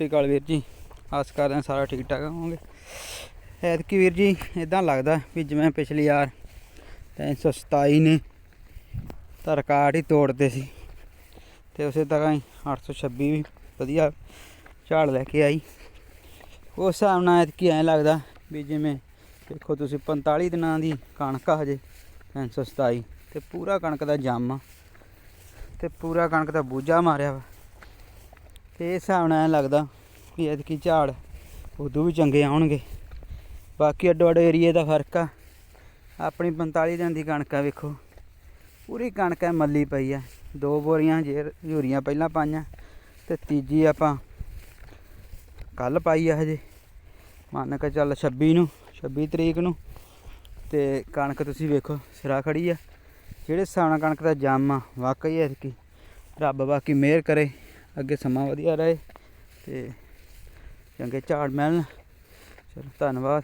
ਸਤਿ ਸ਼੍ਰੀ ਅਕਾਲ ਵੀਰ ਜੀ। ਆਸ ਕਰਦੇ ਹਾਂ ਸਾਰਾ ਠੀਕ ਠਾਕ ਹੋਵੋਗੇ। ਐਤਕੀ ਵੀਰ ਜੀ ਇਦਾਂ ਲੱਗਦਾ ਵੀ ਜਿਵੇਂ ਪਿਛਲੀ ਵਾਰ 327 ਨੇ ਤਾਂ ਰਿਕਾਰਡ ਹੀ ਤੋੜਦੇ ਸੀ। ਤੇ ਉਸੇ ਤਰ੍ਹਾਂ ਹੀ 826 ਵੀ ਵਧੀਆ ਝਾੜ ਲੈ ਕੇ ਆਈ। ਉਸ ਹਿਸਾਬ ਨਾਲ ਐਤਕੀ ਐਂ ਲੱਗਦਾ ਵੀ ਜਿਵੇਂ ਦੇਖੋ ਤੁਸੀਂ 45 ਦਿਨਾਂ ਦੀ ਕਣਕ ਆ ਹਜੇ 327 ਤੇ ਪੂਰਾ ਕਣਕ ਦਾ ਜੰਮ ਆ। ਤੇ ਪੂਰਾ ਕਣਕ ਦਾ ਬੂਝਾ ਮਾਰਿਆ ਵਾ। ਤੇ ਇਸ ਹਿਸਾਬ ਨਾਲ ਐਂ ਲੱਗਦਾ ਵੀ ਐਤਕੀ ਝਾੜ ਉਦੋਂ ਵੀ ਚੰਗੇ ਆਉਣਗੇ। ਬਾਕੀ ਅੱਡੋ ਅੱਡ ਏਰੀਏ ਦਾ ਫ਼ਰਕ ਆ। ਆਪਣੀ 45 ਦਿਨ ਦੀ ਕਣਕ ਆ ਵੇਖੋ। ਪੂਰੀ ਕਣਕ ਐ ਮੱਲੀ ਪਈ ਆ। ਦੋ ਬੋਰੀਆਂ ਜੇਰ ਯੂਰੀਆਂ ਪਹਿਲਾਂ ਪਾਈਆਂ ਤੇ ਤੀਜੀ ਆਪਾਂ ਕੱਲ ਪਾਈ ਆ ਹਜੇ। ਮੰਨ ਕੇ ਚੱਲ 26 ਨੂੰ 26 ਤਰੀਕ ਨੂੰ। ਤੇ ਕਣਕ ਤੁਸੀਂ ਵੇਖੋ, ਸਿਰਾ ਖੜੀ ਆ। ਜਿਹੜੇ ਹਿਸਾਬ ਕਣਕ ਦਾ ਜੰਮ ਆ, ਵਾਕਈ ਐਤਕੀ ਰੱਬ ਬਾਕੀ ਮਿਹਰ ਕਰੇ। ਅੱਗੇ ਸਮਾਂ ਵਧੀਆ ਰਹੇ ਤੇ ਚੰਗੇ ਝਾੜ ਮਿਲਣ। ਚਲੋ ਧੰਨਵਾਦ।